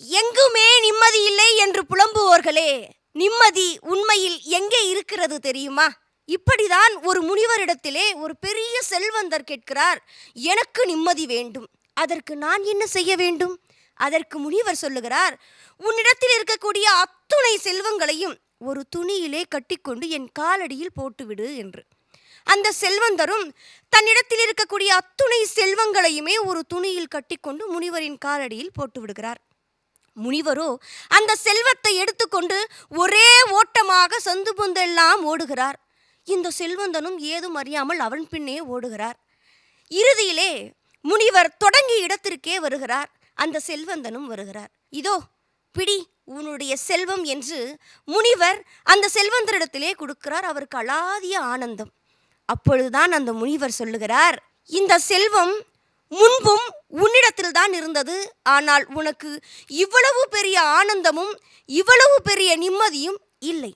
எங்குமே நிம்மதி இல்லை என்று புலம்புவோர்களே. நிம்மதி உண்மையில் எங்கே இருக்கிறது தெரியுமா? இப்படிதான் ஒரு முனிவரிடத்திலே ஒரு பெரிய செல்வந்தர் கேட்கிறார் எனக்கு நிம்மதி வேண்டும். அதற்கு நான் என்ன செய்ய வேண்டும்? அதற்கு முனிவர் சொல்லுகிறார் உன்னிடத்தில் இருக்கக்கூடிய அத்துணை செல்வங்களையும் ஒரு துணியிலே கட்டிக்கொண்டு என் காலடியில் போட்டுவிடு என்று. அந்த செல்வந்தரும் தன்னிடத்தில் இருக்கக்கூடிய அத்துணை செல்வங்களையுமே ஒரு துணியில் கட்டிக்கொண்டு முனிவரின் காலடியில் போட்டு விடுகிறார் முனிவரோ அந்த செல்வத்தை எடுத்துக்கொண்டு ஒரே ஓட்டமாக சந்து பொந்தெல்லாம் ஓடுகிறார். இந்த செல்வந்தனும் ஏதும் அறியாமல் அவன் பின்னே ஓடுகிறார். இறுதியிலே முனிவர் தொடங்கிய இடத்திற்கே வருகிறார். அந்த செல்வந்தனும் வருகிறார். இதோ பிடி உன்னுடைய செல்வம் என்று முனிவர் அந்த செல்வந்தரிடத்திலே கொடுக்கிறார். அவருக்கு அலாதிய ஆனந்தம். அப்பொழுதுதான் அந்த முனிவர் சொல்லுகிறார் இந்த செல்வம் முன்பும் உன்னிடத்தில் தான் இருந்தது. ஆனால் உனக்கு இவ்வளவு பெரிய ஆனந்தமும் இவ்வளவு பெரிய நிம்மதியும் இல்லை.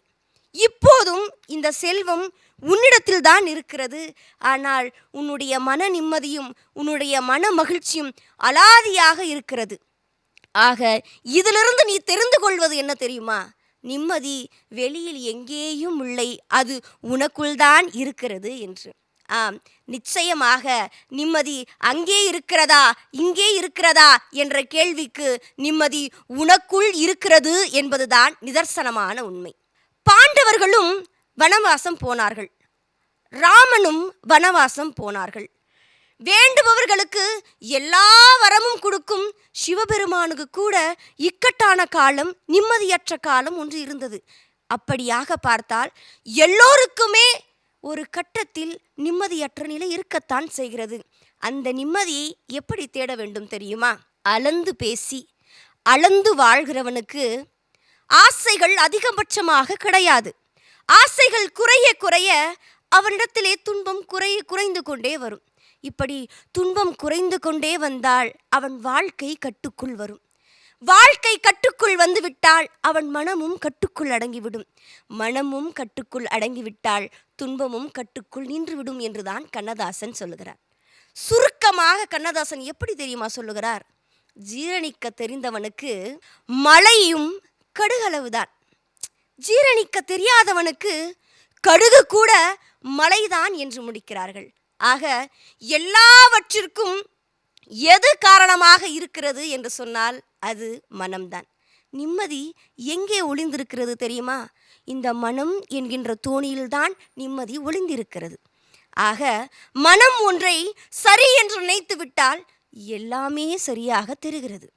இப்போதும் இந்த செல்வம் உன்னிடத்தில் தான் இருக்கிறது. ஆனால் உன்னுடைய மன நிம்மதியும் உன்னுடைய மன மகிழ்ச்சியும் அலாதியாக இருக்கிறது. ஆக இதிலிருந்து நீ தெரிந்து கொள்வது என்ன தெரியுமா? நிம்மதி வெளியில் எங்கேயும் இல்லை. அது உனக்குள்தான் இருக்கிறது என்று. ஆம் நிச்சயமாக நிம்மதி அங்கே இருக்கிறதா இங்கே இருக்கிறதா என்ற கேள்விக்கு நிம்மதி உனக்குள் இருக்கிறது என்பதுதான் நிதர்சனமான உண்மை. பாண்டவர்களும் வனவாசம் போனார்கள். ராமனும் வனவாசம் போனார்கள். வேண்டுபவர்களுக்கு எல்லா வரமும் கொடுக்கும் சிவபெருமானுக்கு கூட இக்கட்டான காலம் நிம்மதியற்ற காலம் ஒன்று இருந்தது. அப்படியாக பார்த்தால் எல்லோருக்குமே ஒரு கட்டத்தில் நிம்மதியற்ற நிலை இருக்கத்தான் செய்கிறது. அந்த நிம்மதியை எப்படி தேட வேண்டும் தெரியுமா? அளந்து பேசி அளந்து வாழ்கிறவனுக்கு ஆசைகள் அதிகபட்சமாக கிடையாது. ஆசைகள் குறைய குறைய அவனிடத்திலே துன்பம் குறைய குறைந்து கொண்டே வரும். இப்படி துன்பம் குறைந்து கொண்டே வந்தால் அவன் வாழ்க்கை கட்டுக்குள் வரும். வாழ்க்கை கட்டுக்குள் வந்துவிட்டால் அவன் மனமும் கட்டுக்குள் அடங்கிவிடும். மனமும் கட்டுக்குள் அடங்கிவிட்டால் துன்பமும் கட்டுக்குள் நின்றுவிடும் என்றுதான் கண்ணதாசன் சொல்லுகிறார். சுருக்கமாக கண்ணதாசன் எப்படி தெரியுமா சொல்லுகிறார்? ஜீரணிக்க தெரிந்தவனுக்கு மழையும் கடுகளவுதான். ஜீரணிக்க தெரியாதவனுக்கு கடுகு கூட மலைதான் என்று முடிக்கிறார்கள். ஆக எல்லாவற்றிற்கும் எது காரணமாக இருக்கிறது என்று சொன்னால் அது மனம்தான். நிம்மதி எங்கே ஒளிந்திருக்கிறது தெரியுமா? இந்த மனம் என்கின்ற தோணியில்தான் நிம்மதி ஒளிந்திருக்கிறது. ஆக மனம் ஒன்றை சரி என்று நினைத்து விட்டால் எல்லாமே சரியாக தெரிகிறது.